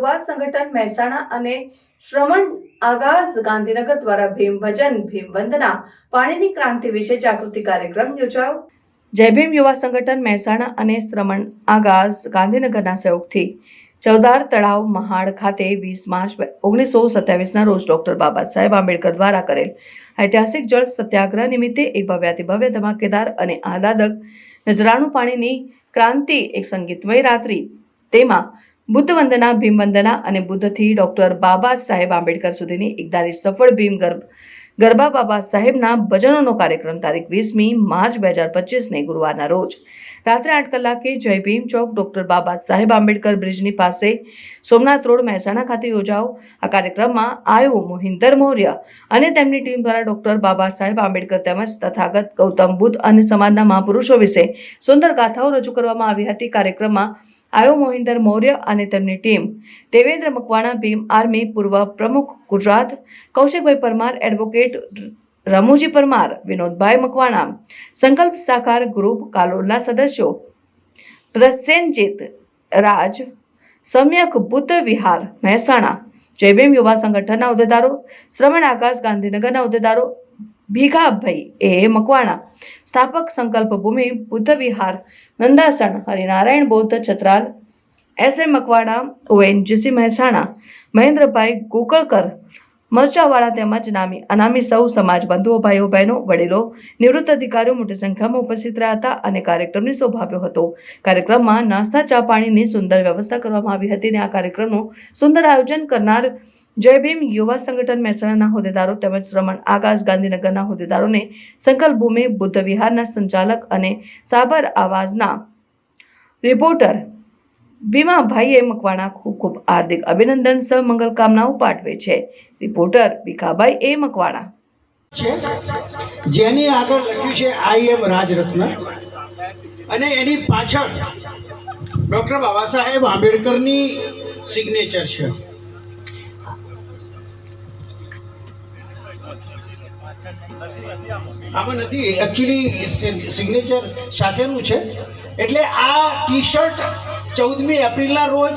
યુવા સંગઠન મહેસાણા અને શ્રમણ આગાઝ ગાંધીનગર દ્વારા ભીમ ભજન, ભીમ વંદના, પાણીની ક્રાંતિ વિશે જાગૃતિ કાર્યક્રમ યોજાયો. જય ભીમ યુવા સંગઠન મહેસાણા અને શ્રમણ આગાઝ ગાંધીનગરના સહયોગથી ચૌદાર તળાવ મહાડ ખાતે વીસ માર્ચ ઓગણીસો સત્યાવીસના રોજ ડોક્ટર બાબા સાહેબ આંબેડકર દ્વારા કરેલ ઐતિહાસિક જળ સત્યાગ્રહ નિમિત્તે એક ભવ્યાતિ ભવ્ય ધમાકેદાર અને આહલાદક નજરાણું પાણીની ક્રાંતિ, એક સંગીતમય રાત્રિ. તેમાં બુદ્ધ વંદના, ભીમ વંદના અને બુદ્ધથી ડૉક્ટર બાબા સાહેબ આંબેડકર સુધીની એકદારી સફળ ભીમ ગર્ભ, ગરબા બાબા સાહેબના ભજનોનો કાર્યક્રમ તારીખ વીસમી માર્ચ બે હજાર પચીસને ગુરુવારના રોજ. રાત્રે આઠ કલાકે જય ભીમ ચોક ડોક્ટર બાબા સાહેબ આંબેડકર બ્રિજની પાસે સોમનાથ રોડ મહેસાણા ખાતે યોજાઓ આ કાર્યક્રમમાં આયો મોહિન્દર મૌર્ય અને તેમની ટીમ દ્વારા ડોક્ટર બાબા સાહેબ આંબેડકર તેમજ તથાગત ગૌતમ બુદ્ધ અને સમાજના મહાપુરુષો વિશે સુંદર ગાથાઓ રજૂ કરવામાં આવી હતી. કાર્યક્રમમાં આયો મોહિન્દર મૌર્ય અને તેમની ટીમ. દેવેન્દ્ર મકવાણા ભીમ આર્મી પૂર્વ પ્રમુખ ગુજરાત. કૌશિકભાઈ પરમાર એડવોકેટ રમુજી પરમાર, વિનોદભાઈ મકવાણા. સંકલ્પ સાકાર ગ્રુપ કાલોલના સદસ્યો. પ્રસેનજીત રાજ. સમ્યક બુદ્ધ વિહાર મહેસાણા. જયભીમ યુવા સંગઠનના હોદ્દેદારો. શ્રવણ આકાશ ગાંધીનગરના હોદ્દેદારો. ભીખાભાઈ એ મકવાણા સ્થાપક સંકલ્પ ભૂમિ Buddha Vihar Nandasan, Harinarayan Bauddh Chhatral, S A Makwana ONGC Mehsana, Mahendrabhai Gokalkar Marchawala તેમજ નામી અનામી સૌ સમાજ બંધુઓ, ભાઈઓ, બહેનો, વડીલો, નિવૃત્ત અધિકારીઓ મોટી સંખ્યામાં ઉપસ્થિત રહ્યા હતા અને કાર્યક્રમને શોભાવ્યો હતો. કાર્યક્રમમાં નાસ્તા, ચા પાણીની સુંદર વ્યવસ્થા કરવામાં આવી હતી અને આ કાર્યક્રમનું સુંદર આયોજન કરનાર જય ભીમ યુવા સંગઠન મહેસાણાના હોદ્દેદારો તેમજ શ્રમણ આકાશ ગાંધીનગરના હોદ્દેદારોને સંકલ્પભૂમિ, બુદ્ધ વિહારના સંચાલક અને સાબર આવાઝના રિપોર્ટર ભીમાભાઈએ મકવાણા ખૂબ ખૂબ હાર્દિક અભિનંદન, સહ મંગલ કામનાઓ પાઠવે છે. Reporter Bhikhabhai A Makwana. છે જેની આગળ લખ્યું છે આઈ એમ રાજરત્ન અને એની પાછળ ડૉક્ટર બાબા સાહેબ આંબેડકરની સિગ્નેચર છે. આમાં નથી એકચ્યુઅલી સિગ્નેચર સાથેનું છે. એટલે આ ટી શર્ટ ચૌદમી એપ્રિલના રોજ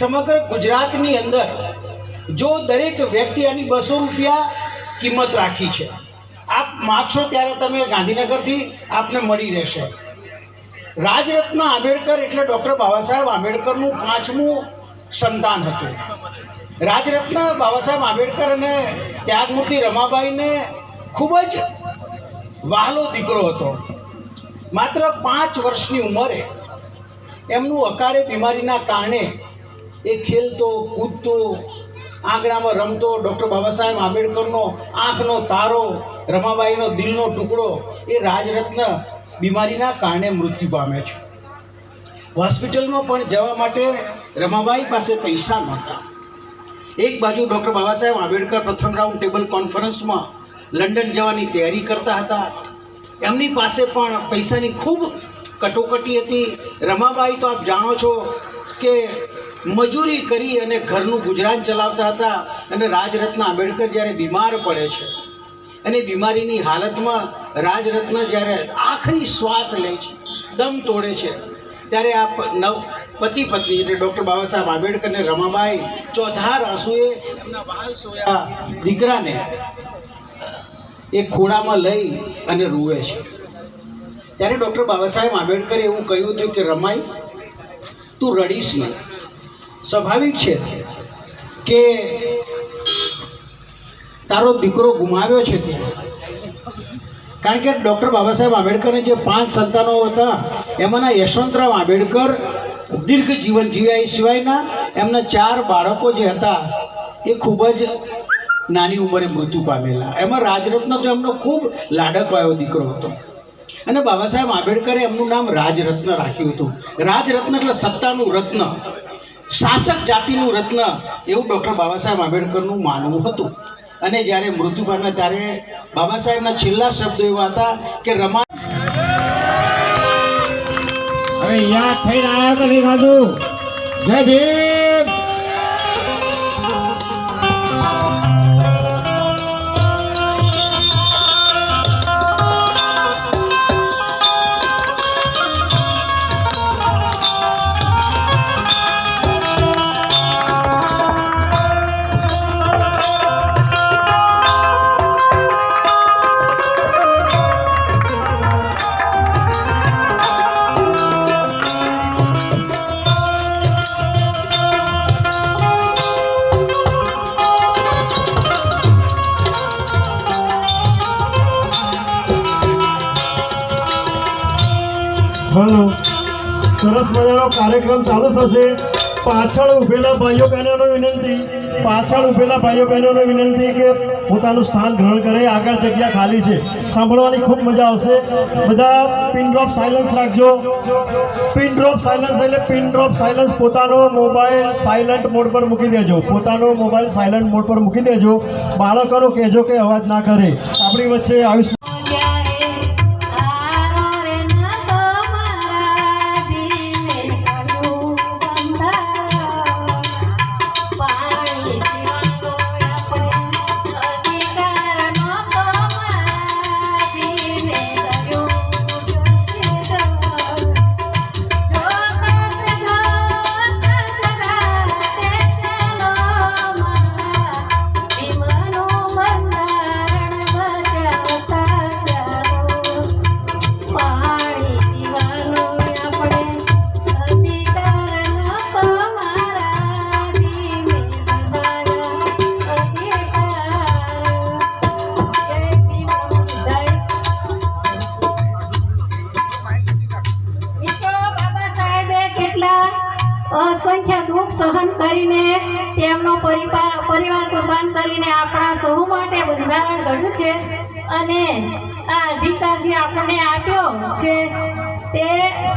સમગ્ર ગુજરાતની અંદર જો દરેક વ્યક્તિ આની બસો રૂપિયા કિંમત રાખી છે, આપ માગશો ત્યારે તમે ગાંધીનગરથી આપને મળી રહેશે. રાજરત્ન આંબેડકર એટલે ડૉક્ટર બાબા સાહેબ આંબેડકરનું પાંચમું સંતાન હતું. રાજરત્ન બાબા સાહેબ આંબેડકર અને ત્યાગમૂર્તિ રમાબાઈને ખૂબ જ વહાલો દીકરો હતો. માત્ર પાંચ વર્ષની ઉંમરે એમનું અકાળે બીમારીના કારણે એ ખેલતો, કૂદતો, આંગણામાં રમતો, ડૉક્ટર બાબા સાહેબ આંબેડકરનો આંખનો તારો, રમાબાઈનો દિલનો ટુકડો એ રાજરત્ન બીમારીના કારણે મૃત્યુ પામે છે. હોસ્પિટલમાં પણ જવા માટે રમાબાઈ પાસે પૈસા નહોતા. એક બાજુ ડૉક્ટર બાબા સાહેબ આંબેડકર પ્રથમ રાઉન્ડ ટેબલ કોન્ફરન્સમાં લંડન જવાની તૈયારી કરતા હતા. એમની પાસે પણ પૈસાની ખૂબ કટોકટી હતી. રમાબાઈ, તો આપ જાણો છો કે મજૂરી કરી અને ઘરનું ગુજરાન ચલાવતા હતા અને રાજરત્ન આંબેડકર જ્યારે બીમાર પડે છે અને બીમારીની હાલતમાં રાજરત્ન જ્યારે આખરી શ્વાસ લે છે, દમ તોડે છે, ત્યારે આ નવ, પતિ પત્ની એટલે ડૉક્ટર બાબા સાહેબ આંબેડકર અને રમાબાઈ ચોધાર આંસુએ એમના દીકરાને એ ખોળામાં લઈ અને રૂવે છે. ત્યારે ડૉક્ટર બાબા સાહેબ આંબેડકરે એવું કહ્યું હતું કે, રમાઈ, તું રડીશ નહીં. સ્વાભાવિક છે કે તારો દીકરો ગુમાવ્યો છે તે કારણ કે ડૉક્ટર બાબા સાહેબ આંબેડકરને જે પાંચ સંતાનો હતા, એમાંના યશવંતરાવ આંબેડકર દીર્ઘ જીવન જીવ્યા એ સિવાયના એમના ચાર બાળકો જે હતા, એ ખૂબ જ નાની ઉંમરે મૃત્યુ પામેલા. એમાં રાજરત્ન તો એમનો ખૂબ લાડકવાયો દીકરો હતો. અને બાબા સાહેબ આંબેડકરે એમનું નામ રાજરત્ન રાખ્યું હતું. રાજરત્ન એટલે સત્તાનું રત્ન. શાસક જાતિનું રત્ન એવું ડૉક્ટર બાબા સાહેબ આંબેડકરનું માનવું હતું. અને જ્યારે મૃત્યુ પામ્યા ત્યારે બાબા સાહેબના છેલ્લા શબ્દો એવા હતા કે રમા હવે યાદ થઈને જય ભીમ. હલો સરસ મજાનો કાર્યક્રમ ચાલુ થશે. પાછળ ઊભેલા ભાઈઓ બહેનોને વિનંતી, પાછળ ઊભેલા ભાઈઓ બહેનોને વિનંતી કે પોતાનું સ્થાન ગ્રહણ કરે, આગળ જગ્યા ખાલી છે. સાંભળવાની ખૂબ મજા આવશે. બધા પિન ડ્રોપ સાયલન્સ રાખજો. પિન ડ્રોપ સાયલન્સ એટલે પિન ડ્રોપ સાયલન્સ પોતાનો મોબાઈલ સાયલન્ટ મોડ પર મૂકી દેજો. પોતાનો મોબાઈલ સાયલન્ટ મોડ પર મૂકી દેજો. બાળકોનો કહેજો કે અવાજ ના કરે. આપણી વચ્ચે આયુષ અસંખ્ય દુઃખ સહન કરીને તેમનો પરિવાર પરિવાર કુરબાન કરીને આપણા સૌ માટે બંધારણ ઘડ્યું છે. અને આ અધિકાર જે આપણને આપ્યો છે, તે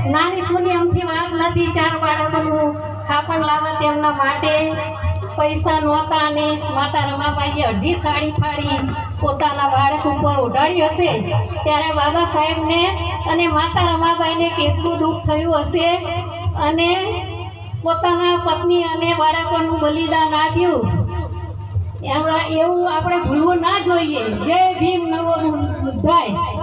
નાની સુની અમથી વાત નથી. ચાર બાળકોનું ખાપણ લાવવા તેમના માટે પૈસા નહોતા અને માતા રમાબાઈએ અઢી સાડી ફાડી પોતાના બાળક ઉપર ઉડાડી હશે. ત્યારે બાબા સાહેબને અને માતા રમાબાઈને કેટલું દુઃખ થયું હશે અને પોતાના પત્ની અને બાળકોનું બલિદાન આપ્યું. એવું આપણે ભૂલવું ના જોઈએ. જય ભીમ નવો બુદ્ધાય.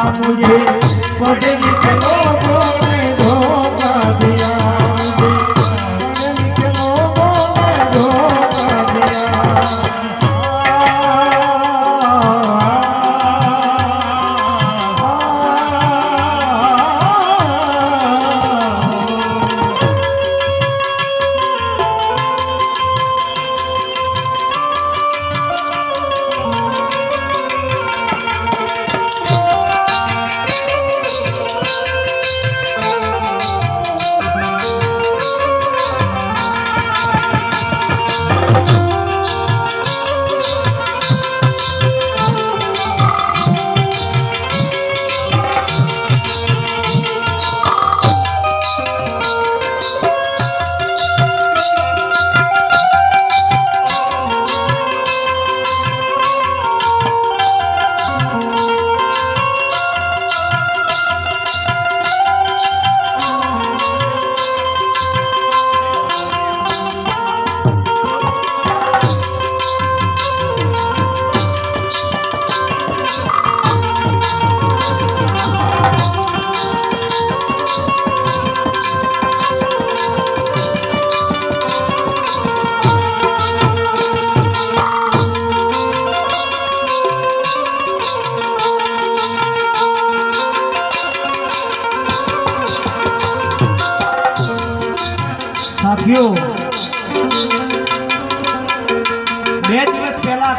मुझे पढ़े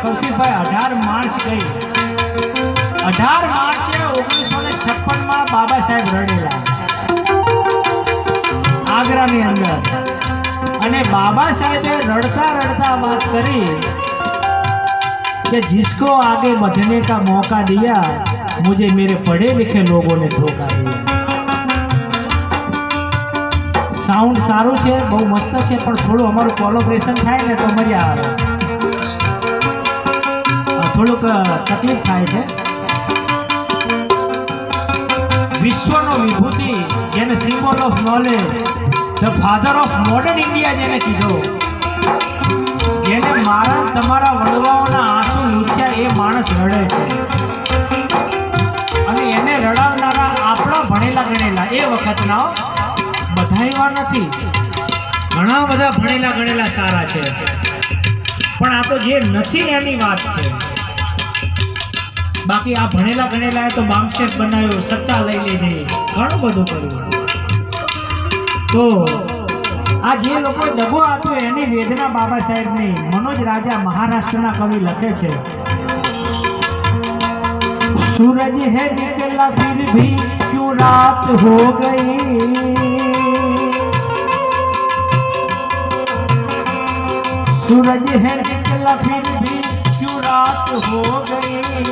કૌશિકભાઈ, અઢાર માર્ચ ગઈ. અઢાર માર્ચે ઓગણીસો ને છપ્પનમાં બાબા સાહેબ રડેલા. આગ્રાની અંદર. અને બાબા સાહેબે રડતા રડતા વાત કરી કે જિસકો આગે બઢને કા મોકા દિયા, મુજે મેરે પઢે લિખે લોગોને ધોકા દિયા. સાઉન્ડ સારું છે, બહુ મસ્ત છે, પણ થોડું અમારું કોલોબ્રેશન થાય ને તો મજા આવે. થોડુંક તકલીફ થાય છે. વિશ્વનો વિભૂતિ જેને symbol of knowledge the father of modern India જેને કીધો, જેને મારા તમારા વડવાઓના આંસુ લૂછ્યા એ માણસ રડે છે. અને એને રડાવનારા આપણા ભણેલા ગણેલા, એ વખતના બધા એવા નથી. ઘણા બધા ભણેલા ગણેલા સારા છે. પણ આ તો જે નથી એની વાત છે. બાકી આ ભણેલા ગણેલા તો બામસેટ બનાવ્યો, સત્તા લઈ લીધી, ઘણું બધું કર્યું. તો આ જે લોકો દગો આપ્યો એની વેદના બાબા સાહેબની, મનોજ રાજા મહારાષ્ટ્રના કવિ લખે છે, સૂરજ હે નિકલા ફિર ભી ક્યું રાત હો ગઈ? સૂરજ હે નિકલા ફિર ભી ક્યુ રાત હો ગઈ?